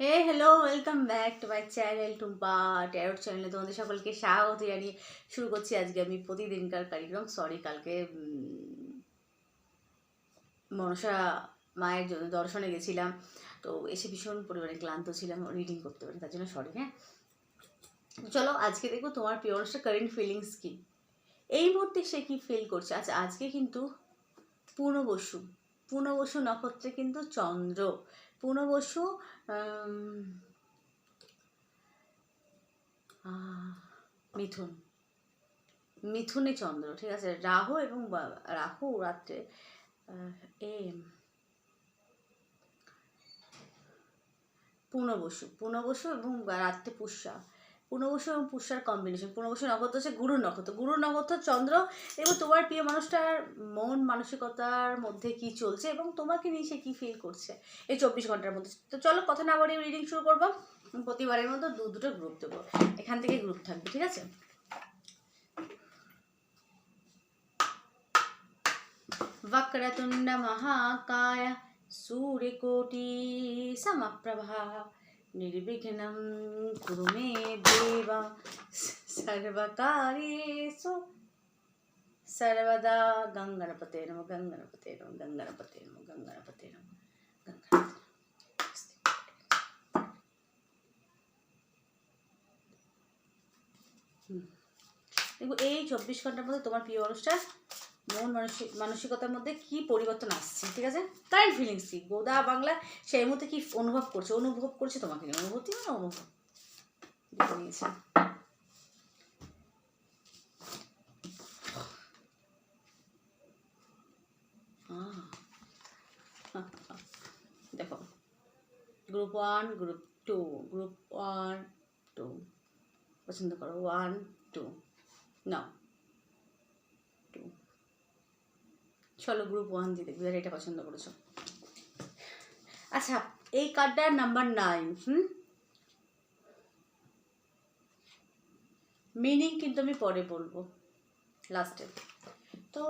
Hey hello welcome back to my channel Tumpa tarot চ্যানেলে তোমাদের সকলকে স্বাগত জানিয়ে শুরু করছি আজকে আমি প্রতিদিনকার কার্যক্রম সরি কালকে মনসা মায়ের জন্য দর্শনে গেছিলাম, তো এসে ভীষণ পরিমাণে ক্লান্ত ছিলাম রিডিং করতে পারি তার জন্য সরি হ্যাঁ? চলো, আজকে দেখো তোমার মানুষের কারেন্ট ফিলিংস কি। এই মুহূর্তে সে কি ফিল করছে? আচ্ছা আজকে কিন্তু পূর্ণবসু পূর্ণবসু নক্ষত্রে কিন্তু চন্দ্র। আহ, মিথুন। মিথুনে চন্দ্র ঠিক আছে? রাহু এবং রাহু রাত্রে এ পুনর্বসু। পূর্ণবসু এবং রাত্রে পুষ্যা। পূর্ণবসু এবং পুষ্যার কম্বিনেশন পূর্ণবসু নক্ষত্র হচ্ছে গুরু নক্ষত্র গুরু নক্ষত্র চন্দ্র এবং তোমার প্রিয় মানুষটার মন মানসিকতার মধ্যে কি চলছে এবং তোমাকে নিয়ে সে কি ফিল করছে এই চব্বিশ ঘন্টার মধ্যে তো চলো কথা না বাড়িয়ে রিডিং শুরু করবো প্রতিবারের মতো দু দুটো গ্রুপ দেবো এখান থেকে গ্রুপ থাকবে ঠিক আছে वक्रतुण्ड महाकाय सूर्यकोटि समप्रभा निर्विघ्नं कुरु मे देव सर्वकार्येषु सर्वदा गङ्गणपते नमः गङ्गणपते नमः गङ्गणपते नमः गङ्गणपते नमः गङ्गणपते দেখো এই চব্বিশ ঘন্টার মধ্যে তোমার প্রিয় মানুষটার মন মানসিক মানসিকতার মধ্যে কি পরিবর্তন আসছে, ঠিক আছে? কারেন্ট ফিলিংস কি? গোদা বাংলা সেই মুহূর্তে কি অনুভব করছে? অনুভব করছে তোমাকে অনুভূতি মানে অনুভব। দেখে দেখো। Group one group two group one two পছন্দ করো। ওয়ান টু নাও টু চলো গ্রুপ ওয়ান দিয়ে দেখবি এটা পছন্দ করেছ। আচ্ছা এই কার্ডটার নাম্বার নাইন হুম? মিনিং কিন্তু আমি পরে বলব লাস্টে তো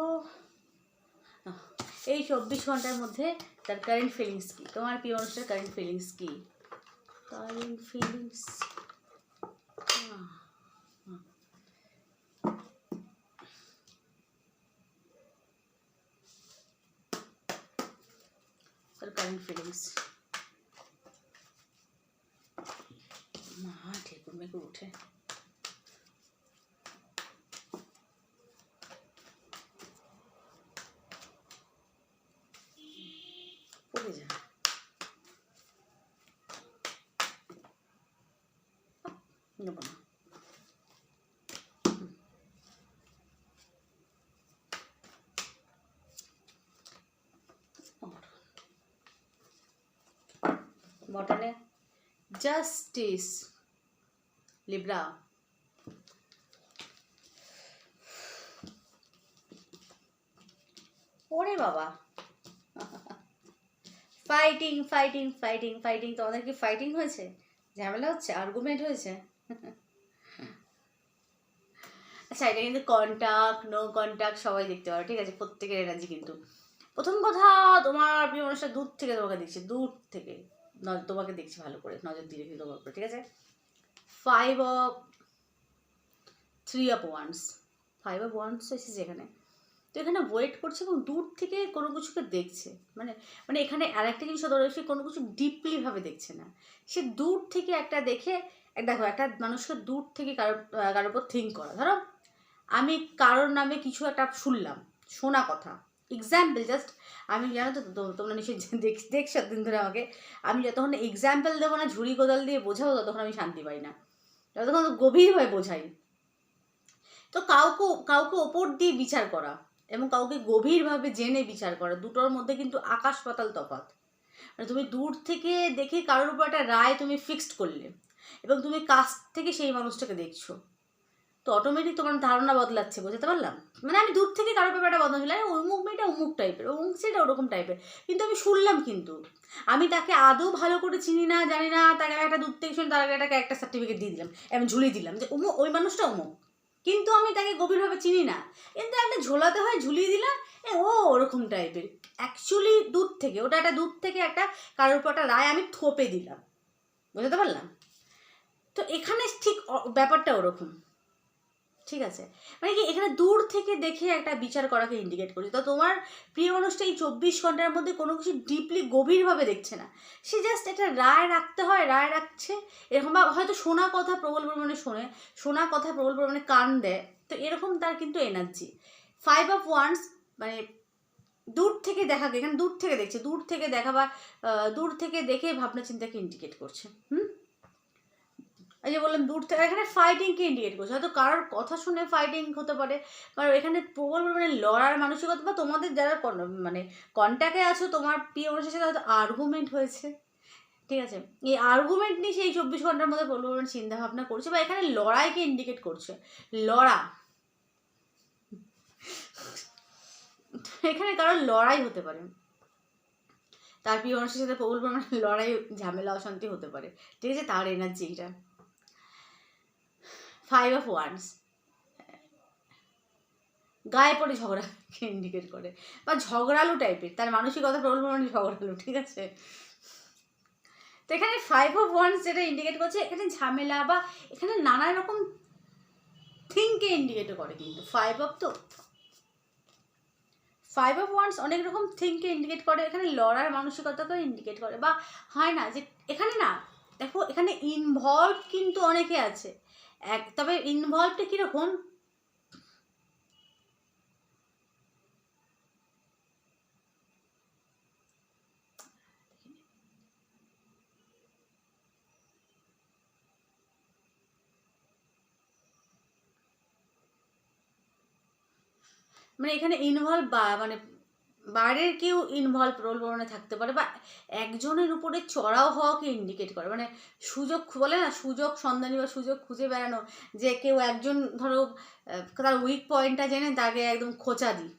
এই চব্বিশ ঘণ্টার মধ্যে তার কারেন্ট ফিলিংস কি? তোমার প্রিয় মানুষের কারেন্ট ফিলিংস কি? কারেন্ট ফিলিংস তার কারেন্ট ফিলিংস মা ঠেকুর মেকুর উঠে পড়ে যা নেব না জাস্টিস লিব্রা ওরে বাবা। ফাইটিং ফাইটিং ফাইটিং ফাইটিং তোমাদের কি ফাইটিং হয়েছে? ঝামেলা হচ্ছে আর্গুমেন্ট হয়েছে। আচ্ছা এটা কিন্তু কন্টাক্ট নো কন্টাক্ট সবাই দেখতে পারো, ঠিক আছে? প্রত্যেকের এনার্জি কিন্তু। প্রথম কথা, তোমার প্রিয় মানুষটা দূর থেকে তোমাকে দেখছে, দূর থেকে। তোমাকে দেখছি ভালো করে নজর দিয়ে রেখে তোমার উপরে ঠিক আছে? Five of three of wands five of wands এসেছে এখানে। তো এখানে ওয়েট করছে এবং দূর থেকে কোনো কিছুকে দেখছে। মানে মানে এখানে আরেকটা জিনিস ধরো সে কোনো কিছু ডিপলিভাবে দেখছে না। সে দূর থেকে একটা দেখে দেখো একটা মানুষকে দূর থেকে আহ, কারোর উপর থিঙ্ক করা। ধরো আমি কারোর নামে কিছু একটা শুনলাম শোনা কথা। এক্সাম্পল জাস্ট আমি জানো তো তোমরা নিশ্চয়ই দেখ দেখছ দিন ধরে আমাকে। আমি যতক্ষণ এক্সাম্পল দেবো না, ঝুড়ি কোদাল দিয়ে বোঝাবো, ততক্ষণ আমি শান্তি পাই না। যতক্ষণ গভীরভাবে বোঝাই। তো কাউকে কাউকে ওপর দিয়ে বিচার করা এবং কাউকে গভীরভাবে জেনে বিচার করা, দুটোর মধ্যে কিন্তু আকাশ পাতাল তফাৎ। মানে তুমি দূর থেকে দেখে কারোর উপর একটা রায় তুমি ফিক্সড করলে এবং তুমি কাছ থেকে সেই মানুষটাকে দেখছ। তো অটোমেটিক তোমার ধারণা বদলাচ্ছে, বুঝতে পারলাম? মানে আমি দূর থেকে কারোর ব্যাপারটা বদলা ছিল অমুক মেয়েটা অমুক টাইপের অমুক সেটা ওরকম টাইপের কিন্তু আমি শুনলাম কিন্তু, আমি তাকে আদৌ ভালো করে চিনি না, জানি না তাকে একটা দূর থেকে শুনে তার আগে একটা একটা সার্টিফিকেট দিয়ে দিলাম, আমি ঝুলিয়ে দিলাম যে অমুক, ওই মানুষটা অমুক। কিন্তু আমি তাকে গভীরভাবে চিনি না। কিন্তু একটা ঝোলাতে হয়, ঝুলিয়ে দিলাম, এ ও ওরকম টাইপের অ্যাকচুয়ালি দূর থেকে, ওটা একটা দূর থেকে একটা কারোর উপর একটা রায় আমি থোপে দিলাম, বুঝতে পারলাম? তো এখানে ঠিক ব্যাপারটা ওরকম। ঠিক আছে? মানে কি এখানে দূর থেকে দেখে একটা বিচার করাকে ইন্ডিকেট করছে তো তোমার প্রিয় মানুষটা এই চব্বিশ ঘণ্টার মধ্যে কোনো কিছু ডিপলি গভীরভাবে দেখছে না। সে জাস্ট একটা রায় রাখতে হয়, রায় রাখছে। এরকম বা হয়তো শোনা কথা প্রবল পরিমাণে শোনে, শোনা কথা প্রবল পরিমাণে কান দেয়। তো এরকম তার কিন্তু এনার্জি ফাইভ অফ ওয়ান্স মানে দূর থেকে দেখা, এখানে দূর থেকে দেখছে। দূর থেকে দেখা বা দূর থেকে দেখে ভাবনা চিন্তাকে ইন্ডিকেট করছে। হুম? এই যে বললাম, দূর থেকে, এখানে ফাইটিংকে ইন্ডিকেট করছে? হয়তো কারোর কথা শুনে ফাইটিং হতে পারে, কারণ এখানে প্রবল মানে লড়ার মানসিকতা বা তোমাদের যারা মানে কন্ট্যাক্টে আছো, তোমার প্রিয় মানুষের সাথে হয়তো আর্গুমেন্ট হয়েছে। ঠিক আছে? এই আর্গুমেন্ট নিয়ে সেই চব্বিশ ঘণ্টার মধ্যে প্রবল পরিমাণে চিন্তা ভাবনা করছে বা এখানে লড়াইকে ইন্ডিকেট করছে। লড়া। এখানে কারোর লড়াই হতে পারে। তার প্রিয় মানুষের সাথে প্রবল পরিমাণে লড়াই, ঝামেলা, অশান্তি হতে পারে। ঠিক আছে? তার এনার্জি এটা ফাইভ অফ ওয়ান্স গায়ে পড়ে ঝগড়াকে ইন্ডিকেট করে? বা ঝগড়ালু টাইপের তার মানসিকতা প্রবল পরিমাণে ঝগড়ালু, ঠিক আছে? তো এখানে ফাইভ অফ ওয়ান্স যেটা ইন্ডিকেট করছে, এখানে ঝামেলা বা এখানে নানা রকম থিংকে ইন্ডিকেট করে কিন্তু। ফাইভ অফ তো ফাইভ অফ ওয়ান্স অনেক রকম থিংকে ইন্ডিকেট করে, এখানে লড়ার মানসিকতাকেও ইন্ডিকেট করে। বা হয় না যে, এখানে না, দেখো, এখানে ইনভলভ কিন্তু অনেকে আছে। এক তবে ইনভলভটা কীরকম মানে এখানে ইনভলভ বা মানে বাইরের কেউ ইনভলভ রোল বর্ণে থাকতে পারে বা একজনের উপরে চড়াও হওয়াকে ইন্ডিকেট করে। মানে সুযোগ বলে না, সুযোগ সন্ধানী বা সুযোগ খুঁজে বেড়ানো যে কেউ একজন ধরো তার উইক পয়েন্টটা জেনে তাকে একদম খোঁচা দিই।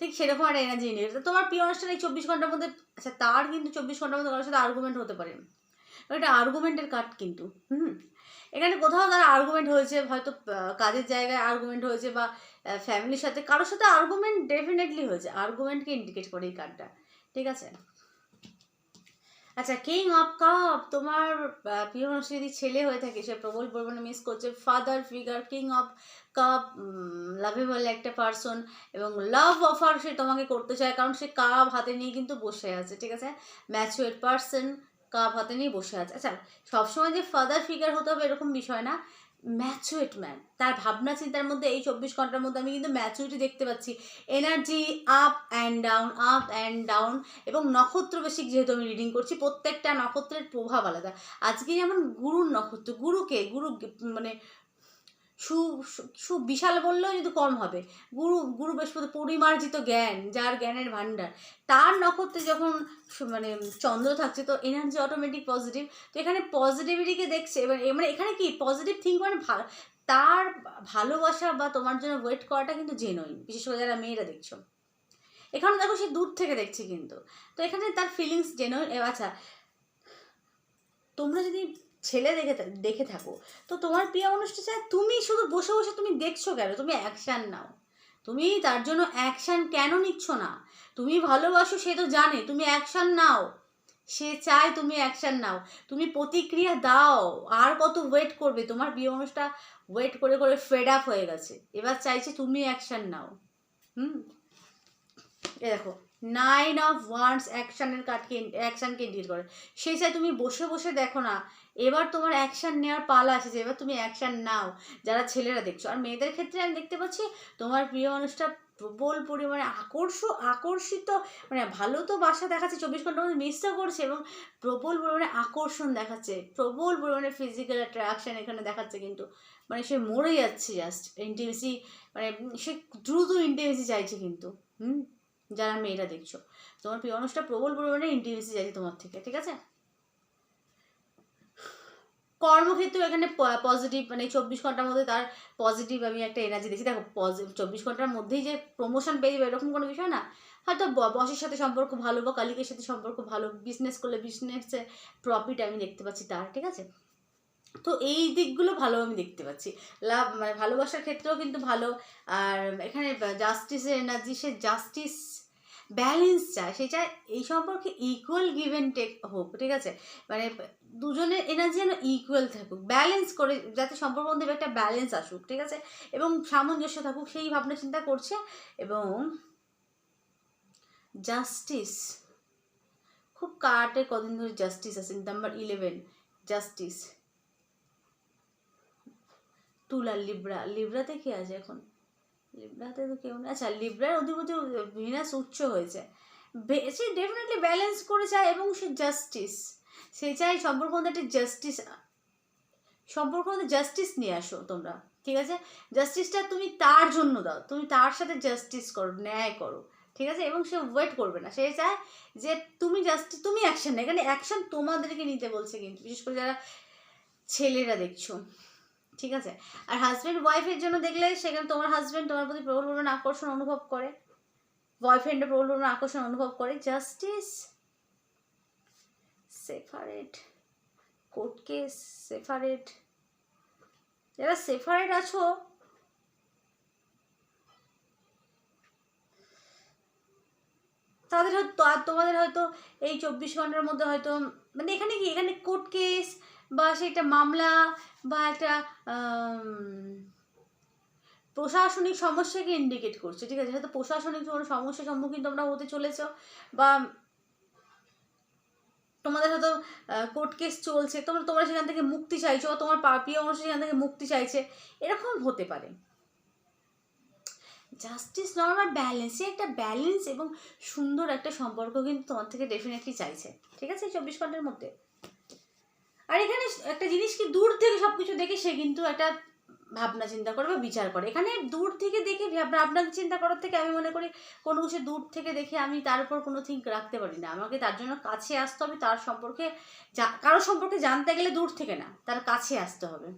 ঠিক সেরকম একটা এনার্জি ইন্ডিকেট তোমার অনুষ্ঠান এই চব্বিশ ঘণ্টার মধ্যে আচ্ছা তার কিন্তু চব্বিশ ঘণ্টার মধ্যে কারোর সাথে আর্গুমেন্ট হতে পারে। এটা আর্গুমেন্টের কার্ড কিন্তু, হুম? এখানে কোথাও তারা আর্গুমেন্ট হয়েছে, হয়তো কাজের জায়গায় আর্গুমেন্ট হয়েছে বা ফ্যামিলির সাথে, কারোর সাথে আর্গুমেন্ট ডেফিনেটলি হয়েছে। আর্গুমেন্টকে ইন্ডিকেট করে এই কার্ডটা ঠিক আছে? আচ্ছা কিং অফ কাপ তোমার প্রিয় মানুষ যদি ছেলে হয়ে থাকে, সে প্রবল পরিমাণে মিস করছে। Father figure king of cup lovable একটা পার্সন এবং লাভ অফার সে তোমাকে করতে চায়, কারণ সে কাপ হাতে নিয়ে কিন্তু বসে আছে। ঠিক আছে? ম্যাচুয়ার পার্সন কাপ হাতে নিয়ে বসে আছে। আচ্ছা সবসময় যে ফাদার ফিগার হতে হবে এরকম বিষয় না। ম্যাচুয়েট ম্যান তার ভাবনা চিন্তার মধ্যে এই চব্বিশ ঘণ্টার মধ্যে আমি কিন্তু ম্যাচুরিটি দেখতে পাচ্ছি। Energy up and down up and down এবং নক্ষত্র বেশিক যেহেতু আমি রিডিং করছি, প্রত্যেকটা নক্ষত্রের প্রভাব আলাদা। আজকে যেমন গুরুর নক্ষত্র, গুরুকে গুরু মানে সু, সু- বিশাল বললেও কিন্তু কম হবে। গুরু গুরু বৃহস্পতি পরিমার্জিত জ্ঞান, যার জ্ঞানের ভাণ্ডার। তার নক্ষত্রে যখন মানে চন্দ্র থাকছে, তো এনার্জি অটোমেটিক পজিটিভ তো এখানে পজিটিভিটিকে দেখছে, এবার মানে এখানে কি? পজিটিভ থিঙ্ক মানে তার ভালোবাসা বা তোমার জন্য ওয়েট করাটা কিন্তু জেনুইন বিশেষ করে যারা মেয়েরা দেখছ। এখানে দেখো সে দূর থেকে দেখছে কিন্তু। তো এখানে তার ফিলিংস জেনুইন আচ্ছা তোমরা যদি ছেলে দেখে দেখে থাকো। তো তোমার প্রিয় মানুষটা চায় তুমি শুধু বসে বসে তুমি দেখছ কেন? তুমি অ্যাকশান নাও। তুমি তার জন্য অ্যাকশান কেন নিচ্ছ না? তুমি ভালোবাসো সে তো জানে, তুমি অ্যাকশান নাও। সে চায় তুমি অ্যাকশান নাও। তুমি প্রতিক্রিয়া দাও। আর কত ওয়েট করবে? তোমার প্রিয় মানুষটা ওয়েট করে করে ফেড আপ হয়ে গেছে। এবার চাইছে তুমি অ্যাকশান নাও। হুম? এ দেখো নাইন অফ ওয়ান্স অ্যাকশানের কার্ডকে অ্যাকশানকে ইন্ডিকেট করে। সেই চাই তুমি বসে বসে দেখো না, এবার তোমার অ্যাকশান নেওয়ার পালা এসেছে এবার তুমি অ্যাকশান নাও, যারা ছেলেরা দেখছ। আর মেয়েদের ক্ষেত্রে আমি দেখতে পাচ্ছি, তোমার প্রিয় মানুষটা প্রবল পরিমাণে আকর্ষ, আকর্ষিত মানে ভালো তো বাসা দেখাচ্ছে, চব্বিশ ঘণ্টার মধ্যে মিসও করছে এবং প্রবল পরিমাণে আকর্ষণ দেখাচ্ছে, প্রবল পরিমাণে ফিজিক্যাল অ্যাট্রাকশান এখানে দেখাচ্ছে কিন্তু। মানে সে মরে যাচ্ছে জাস্ট ইন্টিমেসি মানে সে দ্রুত ইন্টিমেসি চাইছে কিন্তু। হুম? যারা মেয়েরা দেখছ। তোমার প্রিয় মানুষটা প্রবল পরিমাণে ইন্টিমেসি চাইছে তোমার থেকে, ঠিক আছে? কর্মক্ষেত্রে এখানে পজিটিভ মানে চব্বিশ ঘণ্টার মধ্যে তার পজিটিভ আমি একটা এনার্জি দেখছি। দেখো চব্বিশ ঘণ্টার মধ্যেই যে প্রমোশন পেয়ে যাবে এরকম কোনো বিষয় না। হয়তো বসের সাথে সম্পর্ক ভালো বা কালিকের সাথে সম্পর্ক ভালো বিজনেস করলে বিজনেসে প্রফিট আমি দেখতে পাচ্ছি তার, ঠিক আছে? তো এই দিকগুলো ভালো আমি দেখতে পাচ্ছি। লাভ মানে ভালোবাসার ক্ষেত্রেও কিন্তু ভালো। আর এখানে জাস্টিসের এনার্জি সে জাস্টিস ব্যালেন্স চায় সে চায় এই সম্পর্কে ইকুয়াল গিভ অ্যান্ড টেক হোক, ঠিক আছে? মানে দুজনের এনার্জি যেন ইকুয়াল থাকুক ব্যালেন্স করে যাতে সম্পর্ক মধ্যে একটা ব্যালেন্স আসুক, ঠিক আছে? এবং সামঞ্জস্য থাকুক, সেই ভাবনা চিন্তা করছে এবং জাস্টিস খুব কাটে কদিন ধরে জাস্টিস আছে নাম্বার ইলেভেন জাস্টিস তুলা লিব্রা লিব্রাতে কি আছে এখন? লিব্রাতে তো কেউ নেই। আচ্ছা লিব্রার অধিপতি ভিনাস উচ্চ হয়েছে। সে ডেফিনেটলি ব্যালেন্স করে চায় এবং সে জাস্টিস সে চায় সম্পর্ক মধ্যে একটা জাস্টিস সম্পর্ক মধ্যে জাস্টিস নিয়ে আসো তোমরা, ঠিক আছে? জাস্টিসটা তুমি তার জন্য দাও, তুমি তার সাথে জাস্টিস করো, ন্যায় করো, ঠিক আছে? এবং সে ওয়েট করবে না। সে চায় যে তুমি জাস্টিস তুমি অ্যাকশন নেই। এখানে অ্যাকশন তোমাদেরকে নিতে বলছে কিন্তু, বিশেষ করে যারা ছেলেরা দেখছ। ঠিক আছে? আর হাজব্যান্ড ওয়াইফের জন্য দেখলে সেখানে তোমার হাজব্যান্ড তোমার প্রতি প্রবল পরিমাণ আকর্ষণ অনুভব করে। বয়ফ্রেন্ডের প্রবল পরিমাণ আকর্ষণ অনুভব করে। Justice separate court case separate যারা সেপারেট আছো, তাদের হয়তো তোমাদের হয়তো এই চব্বিশ ঘণ্টার মধ্যে হয়তো মানে এখানে কি? এখানে কোর্ট কেস বা সেটা মামলা বা একটা প্রশাসনিক সমস্যাকে ইন্ডিকেট করছে, ঠিক আছে? হয়তো প্রশাসনিক কোনো সমস্যার সম্মুখীন তোমরা হতে চলেছ বা তোমাদের হয়তো কোর্ট কেস চলছে, তোমরা তোমরা সেখান থেকে মুক্তি চাইছো বা তোমার পা- প্রিয় মানুষ সেখান থেকে মুক্তি চাইছে, এরকম হতে পারে। জাস্টিস নর্মাল ব্যালেন্স একটা ব্যালেন্স এবং সুন্দর একটা সম্পর্ক কিন্তু তোমার থেকে ডেফিনেটলি চাইছে, ঠিক আছে? চব্বিশ ঘণ্টার মধ্যে। আর এখানে একটা জিনিস কি, দূর থেকে সব কিছু দেখে সে কিন্তু একটা ভাবনা চিন্তা করে বা বিচার করে। এখানে দূর থেকে দেখে ভাবনা চিন্তা করার থেকে আমি মনে করি, কোনো কিছু দূর থেকে দেখে আমি তার উপর কোনো থিঙ্ক রাখতে পারি না। আমাকে তার জন্য কাছে আসতে হবে, তার সম্পর্কে কারও সম্পর্কে জানতে গেলে দূর থেকে না, তার কাছে আসতে হবে।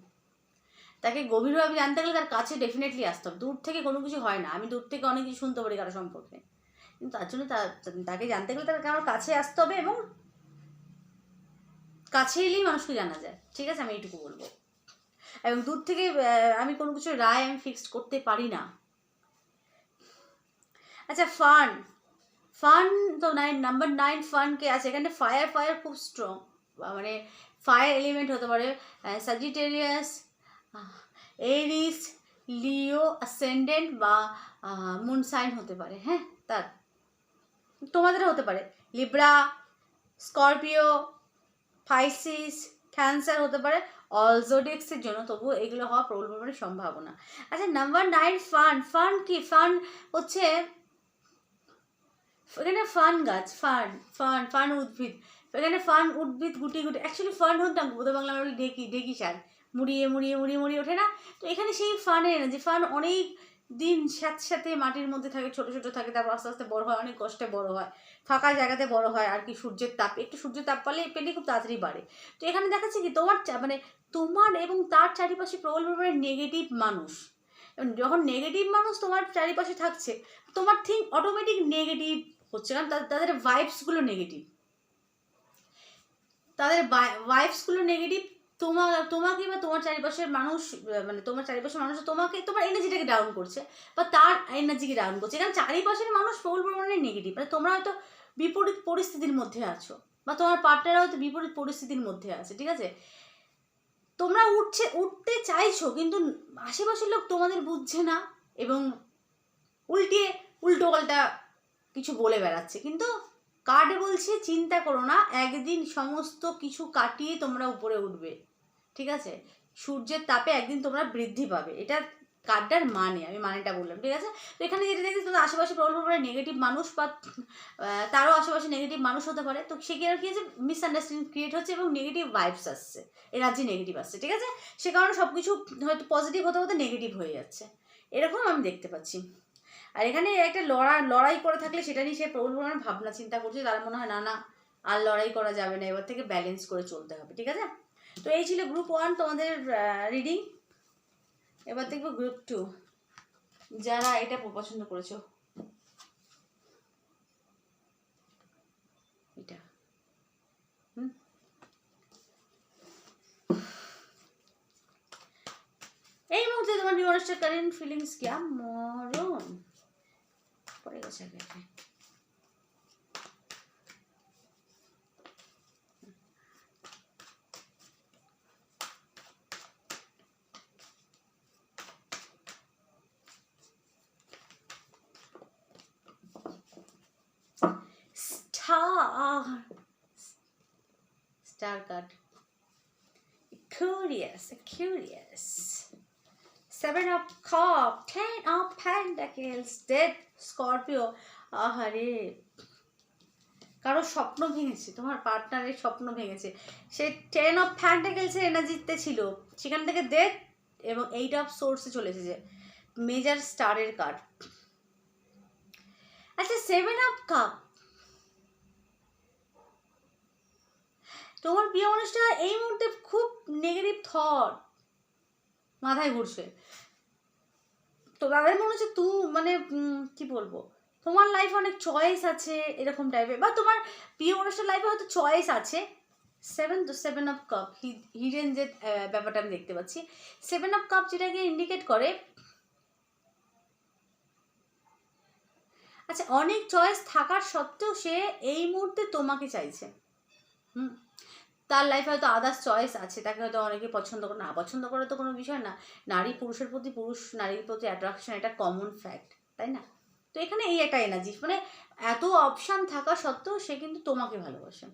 তাকে গভীরভাবে জানতে গেলে তার কাছে ডেফিনেটলি আসতে হবে। দূর থেকে কোনো কিছু হয় না, আমি দূর থেকে অনেক কিছু শুনতে পারি কারও সম্পর্কে। কিন্তু তার জন্য তাকে জানতে গেলে তার কারোর কাছে আসতে হবে এবং কাছে এলেই মানুষকে জানা যায়। ঠিক আছে, আমি এইটুকু বলব। এবং দূর থেকে আমি কোনো কিছু রায় আমি ফিক্সড করতে পারি না। আচ্ছা ফান। ফান তো নাইন নাম্বার নাইন ফানকে আছে? এখানে ফায়ার ফায়ার খুব স্ট্রং মানে ফায়ার এলিমেন্ট হতে পারে সাজিটেরিয়াস এরিস লিও অ্যাসেন্ডেন্ট বা মুনসাইন হতে পারে হ্যাঁ? তার। তোমাদের হতে পারে। লিব্রা স্করপিও ফাইসিস ক্যান্সার হতে পারে অলজোডেক্সের জন্য তবু এগুলো হওয়া প্রবল সম্ভাবনা। আচ্ছা নাম্বার নাইন ফান ফান কি? ফান হচ্ছে এখানে ফান গাছ ফান ফান ফান উদ্ভিদ। এখানে ফান উদ্ভিদ, গুটি গুটি অ্যাকচুয়ালি ফান হতো না বোধ বাংলা ডেকি ডেকি সার মুড়িয়ে মুড়িয়ে মুড়িয়ে মুড়িয়ে ওঠে না। তো এখানে সেই ফানের এনার্জি ফান অনেক দিন সাথে সাথে মাটির মধ্যে থাকে, ছোট ছোট থাকে, তারপর আস্তে আস্তে বড় হয়, অনেক কষ্টে বড় হয়। ফাঁকা জায়গাতে বড় হয়, আর কি সূর্যের তাপ, একটু সূর্যের তাপ পেলে পেলে খুব তাড়াতাড়ি বাড়ে। তো এখানে দেখাচ্ছে কি, তোমার মানে তোমার এবং তার চারিপাশে প্রবল পরিমাণে নেগেটিভ মানুষ। যখন নেগেটিভ মানুষ তোমার চারিপাশে থাকছে, তোমার থিঙ্ক অটোমেটিক নেগেটিভ হচ্ছে, কারণ তাদের ভাইবসগুলো নেগেটিভ তাদের ভাইবসগুলো নেগেটিভ তোমার, তোমাকে বা তোমার চারিপাশের মানুষ মানে তোমার চারিপাশের মানুষ তোমাকে, তোমার এনার্জিটাকে ডাউন করছে, বা তার এনার্জিকে ডাউন করছে। কারণ চারিপাশের মানুষ প্রবল পরিমাণে নেগেটিভ মানে তোমরা হয়তো বিপরীত পরিস্থিতির মধ্যে আছো, বা তোমার পার্টনার হয়তো বিপরীত পরিস্থিতির মধ্যে আছে, ঠিক আছে? তোমরা উঠছে, উঠতে চাইছো, কিন্তু আশেপাশের লোক তোমাদের বুঝছে না, এবং উল্টে, উল্টো পাল্টা কিছু বলে বেড়াচ্ছে। কিন্তু কার্ড বলছে, চিন্তা করো না, একদিন সমস্ত কিছু কাটিয়ে তোমরা উপরে উঠবে। ঠিক আছে? সূর্যের তাপে একদিন তোমরা বৃদ্ধি পাবে। এটা কার্ডটার মানে আমি মানেটা বললাম, ঠিক আছে? তো এখানে যেটা দেখছি তোমাদের আশেপাশে প্রবল পরিমাণে নেগেটিভ মানুষ বা তারও আশেপাশে নেগেটিভ মানুষ হতে পারে, তো সে কি আর কি আছে? মিসআন্ডারস্ট্যান্ডিং ক্রিয়েট হচ্ছে এবং নেগেটিভ ভাইবস আসছে। এনার্জি নেগেটিভ আসছে, ঠিক আছে? সে কারণে সব কিছু হয়তো পজিটিভ হতে হতে নেগেটিভ হয়ে যাচ্ছে। এরকম আমি দেখতে পাচ্ছি। আর এখানে একটা লড়াই লড়াই করে থাকলে সেটা নিয়ে সে প্রবল ভাবনা চিন্তা করছে, তার মনে হয়, না না, আর লড়াই করা যাবে না, এবার থেকে ব্যালেন্স করে চলতে হবে। ঠিক আছে? তো এই ছিল গ্রুপ ওয়ান তোমাদের রিডিং এবার দেখব গ্রুপ টু যারা এটা পছন্দ করেছ। এটা। এই মুহূর্তে তোমার নিউরাসটার কারেন্ট ফিলিংস কি? মরণ। পড়ে গেছে। Star card curious curious. Seven of cup ten of pentacles. Dead scorpio. আহারে। কারও স্বপ্ন ভেঙেছে, তোমার পার্টনারের স্বপ্ন ভেঙেছে। সে টেন অফ ফ্যান্টাকেলসের এনার্জিতে ছিল। সেখান থেকে ডেথ এবং এইট অফ সোর্সে চলে এসেছে। মেজার স্টারের কার্ড আচ্ছা সেভেন অফ কাপ তোমার প্রিয় মানুষটা এই মুহূর্তে খুব নেগেটিভ থট মাথায় ঘুরছে। তো তাদের মনে হচ্ছে তু মানে কি বলব? তোমার লাইফে অনেক চয়েস আছে এরকম টাইপের বা তোমার প্রিয় মানুষটার লাইফে হয়তো চয়েস আছে। সেভেন তো সেভেন অফ কাপ হিডেন যে ব্যাপারটা আমি দেখতে পাচ্ছি। সেভেন অফ কাপ যেটাকে ইন্ডিকেট করে আচ্ছা অনেক চয়েস থাকার সত্ত্বেও সে এই মুহূর্তে তোমাকে চাইছে। হুম? তার লাইফে হয়তো আদার্স চয়েস আছে। তাকে হয়তো অনেকে পছন্দ করে, না পছন্দ করে তো কোনো বিষয় না। নারী পুরুষের প্রতি, পুরুষ নারীর প্রতি অ্যাট্রাকশন এটা কমন ফ্যাক্ট তাই না? তো এখানে এই একটা এনার্জি মানে এত অপশান থাকা সত্ত্বেও সে কিন্তু তোমাকে ভালোবাসে।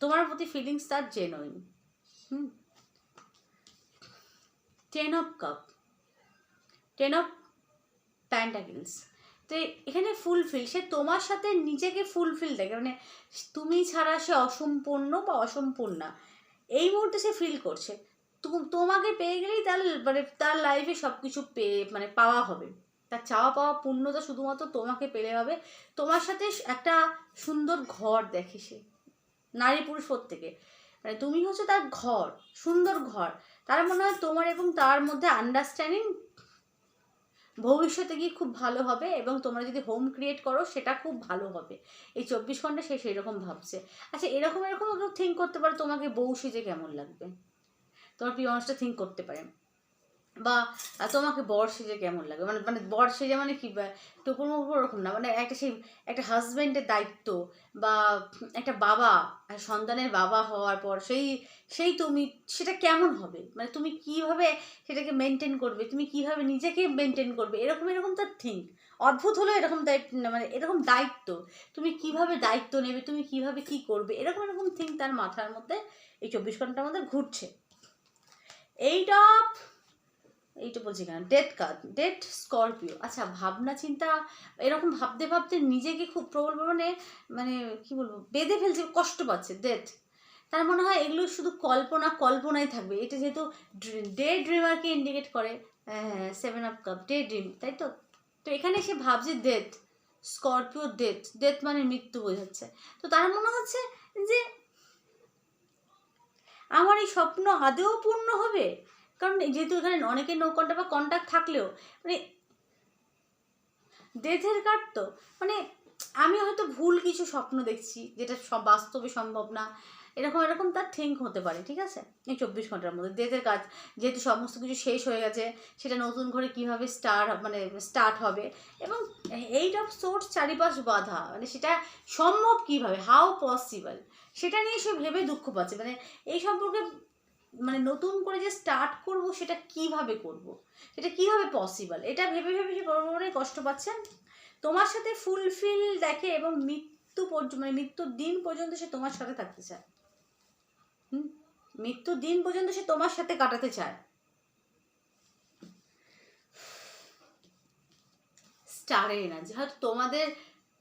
তোমার প্রতি ফিলিংস তার genuine hmm. Ten of cup ten of pentacles তো এখানে ফুলফিল সে তোমার সাথে নিজেকে ফুলফিল দেখে মানে তুমি ছাড়া সে অসম্পূর্ণ বা অসম্পূর্ণা এই মুহূর্তে সে ফিল করছে। তোমাকে পেয়ে গেলেই তার মানে তার লাইফে সব কিছু পেয়ে মানে পাওয়া হবে। তার চাওয়া পাওয়া পূর্ণতা শুধুমাত্র তোমাকে পেলে হবে। তোমার সাথে একটা সুন্দর ঘর দেখে সে, নারী পুরুষ প্রত্যেকে। মানে তুমি হচ্ছে তার ঘর, সুন্দর ঘর। তার মনে হয় তোমার এবং তার মধ্যে আন্ডারস্ট্যান্ডিং ভবিষ্যতে গিয়ে খুব ভালো হবে এবং তোমরা যদি হোম ক্রিয়েট করো, সেটা খুব ভালো হবে। এই চব্বিশ ঘণ্টা সে সেরকম ভাবছে। আচ্ছা এরকম এরকম কেউ থিঙ্ক করতে পারো, তোমাকে বউ সেজে কেমন লাগবে? তোমার প্রিয় মানুষটা থিঙ্ক করতে পারে। বা তোমাকে বর সেজে কেমন লাগে? মানে মানে বর সেজে মানে কি? টুকুর মুকুর ওরকম না মানে একটা সেই, একটা হাজব্যান্ডের দায়িত্ব বা, একটা বাবা সন্তানের বাবা হওয়ার পর সেই সেই তুমি, সেটা কেমন হবে? মানে তুমি কীভাবে সেটাকে মেনটেন করবে? তুমি কীভাবে নিজেকে মেনটেন করবে? এরকম এরকম তার থিঙ্ক অদ্ভুত হলো এরকম দায়িত্ব মানে এরকম দায়িত্ব। তুমি কীভাবে দায়িত্ব নেবে? তুমি কীভাবে কি করবে? এরকম এরকম থিঙ্ক তার মাথার মধ্যে এই চব্বিশ ঘণ্টার মধ্যে ঘুরছে। এইটা এইটা বলছি কেন? ডেট কার্ড ডেট স্করপিও আচ্ছা ভাবনা, চিন্তা, এরকম ভাবতে ভাবতে নিজেকে খুব প্রবল মানে মানে কি বলব, বেঁধে ফেলছে, কষ্ট পাচ্ছে ডেট তার মনে হয় এগুলো শুধু কল্পনা, কল্পনাই থাকবে। এটা যেহেতু ডে ড্রিমারকে ইন্ডিকেট করে seven of cup daydream তাই তো? তো এখানে সে ভাবছে ডেথ স্করপিও ডেথ ডেথ মানে মৃত্যু বোঝাচ্ছে। তো তার মনে হচ্ছে যে, আমার এই স্বপ্ন আদেও পূর্ণ হবে? কারণ যেহেতু এখানে অনেকের নৌ কন্ট্যাক্ট বা কন্ট্যাক্ট থাকলেও মানে ডেথের কার্ড তো মানে আমি হয়তো ভুল কিছু স্বপ্ন দেখছি, যেটা সব বাস্তবে সম্ভব না, এরকম এরকম তার থিঙ্ক হতে পারে, ঠিক আছে? এই চব্বিশ ঘণ্টার মধ্যে ডেথের কাজ, যেহেতু সমস্ত কিছু শেষ হয়ে গেছে, সেটা নতুন করে কীভাবে স্টার্ট মানে স্টার্ট হবে, এবং এইট অফ সোর্স চারিপাশ বাধা মানে সেটা সম্ভব কীভাবে? হাউ পসিবল সেটা নিয়ে সে ভেবে দুঃখ পাচ্ছে মানে এই সম্পর্কে মানে নতুন করে যে স্টার্ট করব সেটা কীভাবে করব? সেটা কীভাবে পসিবল এটা ভেবে ভেবে সে বড় কষ্ট পাচ্ছেন তোমার সাথে ফুলফিল দেখে এবং মৃত্যু পর্যন্ত মানে মৃত্যুর দিন পর্যন্ত সে তোমার সাথে থাকতে চায়। হুম? মৃত্যুর দিন পর্যন্ত সে তোমার সাথে কাটাতে চায়। স্টারের এনার্জি হয়তো তোমাদের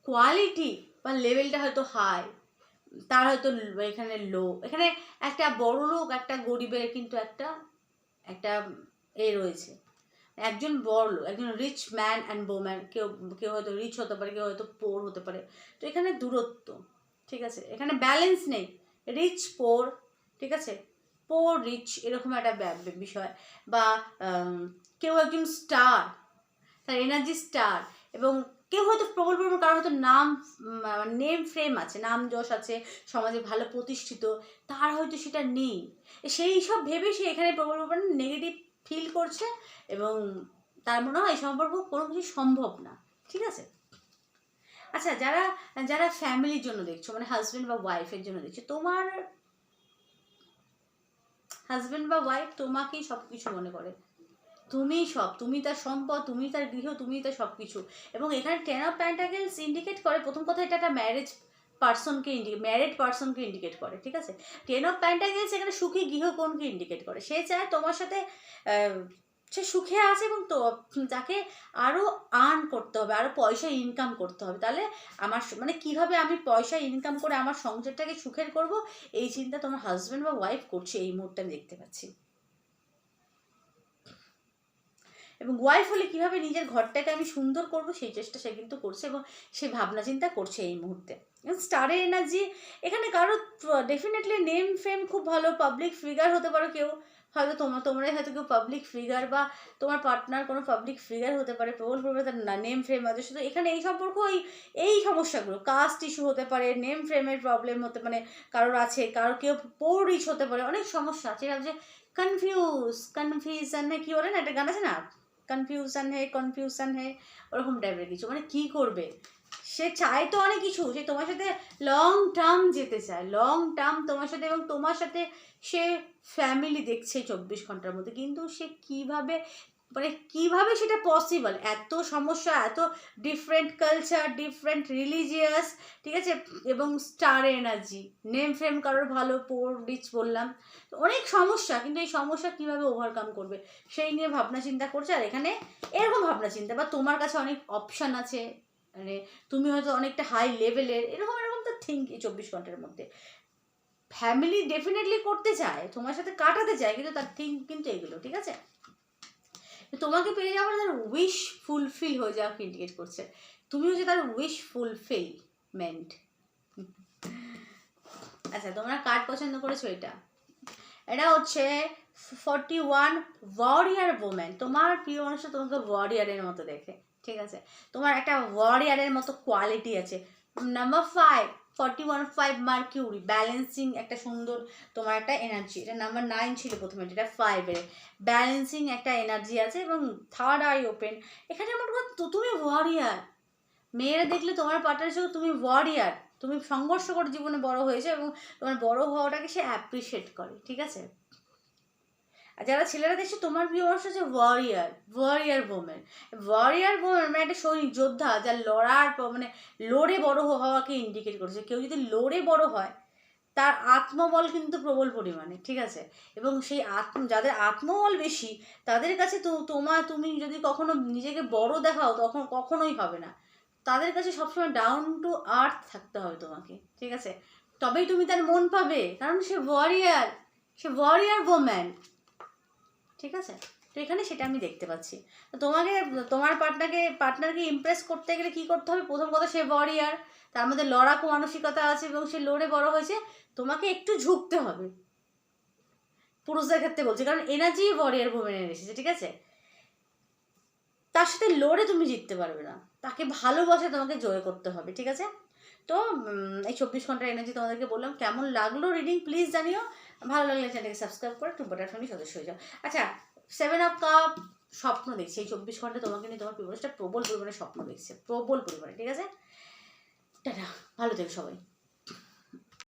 কোয়ালিটি বা লেভেলটা হয়তো হাই তার হয়তো এখানে লো, এখানে একটা বড় লোক, একটা গরিবের কিন্তু একটা একটা এ রয়েছে। একজন বড় লোক, একজন রিচ ম্যান অ্যান্ড বোম্যান কেউ কেউ হয়তো রিচ হতে পারে, কেউ হয়তো পোর হতে পারে। তো এখানে দূরত্ব, ঠিক আছে? এখানে ব্যালেন্স নেই। রিচ পোর ঠিক আছে? পোর রিচ এরকম একটা বিষয়। বা কেউ একজন স্টার তার এনার্জি স্টার এবং কেউ হয়তো প্রবল প্রবল কারও হয়তো নাম নেম ফ্রেম আছে, নাম যশ আছে, সমাজে ভালো প্রতিষ্ঠিত, তার হয়তো সেটা নেই। সেই সব ভেবে সে এখানে প্রবল প্রবল নেগেটিভ ফিল করছে এবং তার মনে হয় সম্পর্ক কোনো কিছু সম্ভব না। ঠিক আছে? আচ্ছা যারা যারা ফ্যামিলির জন্য দেখছ মানে হাজব্যান্ড বা ওয়াইফের জন্য দেখছ, তোমার হাজব্যান্ড বা ওয়াইফ তোমাকেই সব কিছু মনে করে। তুমিই সব তুমি তার সম্পদ তুমি তার গৃহ তুমি তার সব কিছু এবং এখানে টেন অফ প্যান্টাকেলস ইন্ডিকেট করে, প্রথম কথা এটা একটা ম্যারেজ পার্সনকে ইন্ডিকেট ম্যারেড পার্সনকে ইন্ডিকেট করে, ঠিক আছে? টেন অফ প্যান্টাকেলস এখানে সুখী গৃহকোণকে ইন্ডিকেট করে? সে চায় তোমার সাথে সে সুখে আছে এবং তো, তাকে আরও আর্ন করতে হবে আরও পয়সা ইনকাম করতে হবে। তাহলে আমার মানে কীভাবে আমি পয়সা ইনকাম করে আমার সংসারটাকে সুখের করব? এই চিন্তা তোমার হাজব্যান্ড বা ওয়াইফ করছে, এই মুহূর্তে আমি দেখতে পাচ্ছি। এবং ওয়াইফ হলে কীভাবে নিজের ঘরটাকে আমি সুন্দর করব সেই চেষ্টা সে কিন্তু করছে এবং সে ভাবনা চিন্তা করছে এই মুহূর্তে। স্টারের এনার্জি এখানে কারও ডেফিনেটলি নেম ফেম খুব ভালো পাবলিক ফিগার হতে পারো কেউ। হয়তো তোমার, তোমরাই হয়তো কেউ পাবলিক ফিগার বা তোমার পার্টনার কোনো পাবলিক ফিগার হতে পারে, প্রবল পরিমাণে তার না নেম ফ্রেম আছে। শুধু এখানে এই সম্পর্ক, ওই, এই সমস্যাগুলো কাস্ট ইস্যু হতে পারে নেম ফ্রেমের প্রবলেম হতে মানে কারোর আছে কারোর কেউ পোর রিচ হতে পারে, অনেক সমস্যা আছে। এরা যে কনফিউজ কনফিউজ কনফিউশন কি বলে না, একটা গান আছে না? কনফিউশন হে কনফিউশন হে, ওরকম টাইপের কিছু। মানে কি করবে? সে চায় তো অনেক কিছু, সে তোমার সাথে লং টার্ম যেতে চায়। লং টার্ম তোমার সাথে এবং তোমার সাথে সে ফ্যামিলি দেখছে চব্বিশ ঘণ্টার মধ্যে। কিন্তু সে কীভাবে মানে কীভাবে সেটা পসিবল এত সমস্যা, এত ডিফারেন্ট কালচার ডিফারেন্ট রিলিজিয়াস ঠিক আছে? এবং স্টার এনার্জি নেম ফ্রেম কারোর ভালো পোর রিচ বললাম। অনেক সমস্যা, কিন্তু এই সমস্যা কীভাবে ওভারকাম করবে? সেই নিয়ে ভাবনা চিন্তা করছে। আর এখানে এরকম ভাবনা চিন্তা, বা তোমার কাছে অনেক অপশান আছে মানে তুমি হয়তো অনেকটা হাই লেভেলের এরকম এরকম তো থিঙ্ক এই চব্বিশ ঘণ্টার মধ্যে। ফ্যামিলি ডেফিনেটলি করতে চায়, তোমার সাথে কাটাতে চায়, কিন্তু তার থিঙ্ক কিন্তু এগুলো, ঠিক আছে? তোমাকে পেয়ে যাওয়ার তার উইশ ফুলফিল হয়ে যাওয়াকে ইন্ডিকেট করছে। তুমি হচ্ছে তার উইশ ফুলফিলমেন্ট আচ্ছা তোমরা কার্ড পছন্দ করেছ এটা? এটা হচ্ছে ফর্টি ওয়ান ওয়ারিয়ার ওমেন তোমার প্রিয় মানুষ তোমাকে ওয়ারিয়ারের মতো দেখে, ঠিক আছে? তোমার একটা ওয়ারিয়ারের মতো কোয়ালিটি আছে। Number five forty one five Mercury balancing একটা সুন্দর তোমার একটা এনার্জি এটা নাম্বার নাইন ছিল প্রথমে, যেটা ফাইভের ব্যালেন্সিং একটা এনার্জি আছে এবং থার্ড আই ওপেন এখানে আমার কথা তুমি ওয়ারিয়ার মেয়েরা দেখলে তোমার পার্টনার হিসেবে তুমি ওয়ারিয়ার তুমি সংঘর্ষ করে জীবনে বড় হয়েছে এবং তোমার বড় হওয়াটাকে সে অ্যাপ্রিসিয়েট করে, ঠিক আছে? আর যারা ছেলেরা দেখছে, তোমার মানুষ হচ্ছে warrior warrior women warrior women মানে একটা সৈনিক, যোদ্ধা, যার লড়ার মানে লড়ে বড় হওয়াকে ইন্ডিকেট করেছে। কেউ যদি লড়ে বড় হয়, তার আত্মবল কিন্তু প্রবল পরিমাণে, ঠিক আছে? এবং সেই আত্ম, যাদের আত্মবল বেশি, তাদের কাছে তো তোমার তুমি যদি কখনো নিজেকে বড় দেখাও, তখন কখনোই হবে না। তাদের কাছে সবসময় ডাউন টু আর্থ থাকতে হবে তোমাকে, ঠিক আছে? তবেই তুমি তার মন পাবে, কারণ সে ওয়ারিয়ার সে ওয়ারিয়ার ওম্যান ঠিক আছে? তো এখানে সেটা আমি দেখতে পাচ্ছি। তোমাকে, তোমার পার্টনারকে পার্টনারকে ইমপ্রেস করতে গেলে কি করতে হবে? প্রথম কথা, সে ওয়ারিয়ার তার মধ্যে লড়াকু মানসিকতা আছে এবং সে লড়ে বড় হয়েছে। তোমাকে একটু ঝুঁকতে হবে। পুরুষদের ক্ষেত্রে বলছি, কারণ এনার্জি ওয়ারিয়ার ভূমিনে এসেছে, ঠিক আছে? তার সাথে লড়ে তুমি জিততে পারবে না। তাকে ভালোবাসে তোমাকে জয় করতে হবে, ঠিক আছে? তো এই চব্বিশ ঘণ্টার এনার্জি তোমাদেরকে বললাম। কেমন লাগল রিডিং প্লিজ জানিও। ভালো লাগলে চ্যানেলকে সাবস্ক্রাইব করে টু বাটার ফ্যামিলি সদস্য হয়ে যাও। আচ্ছা সেভেন অফ কাপ স্বপ্ন দেখছি। এই চব্বিশ ঘণ্টা তোমাকে নিয়ে তোমার পিপলসটা প্রবল পরিমাণে স্বপ্ন দেখছে। প্রবল পরিমাণে, ঠিক আছে? টাটা। ভালো থেকো সবাই।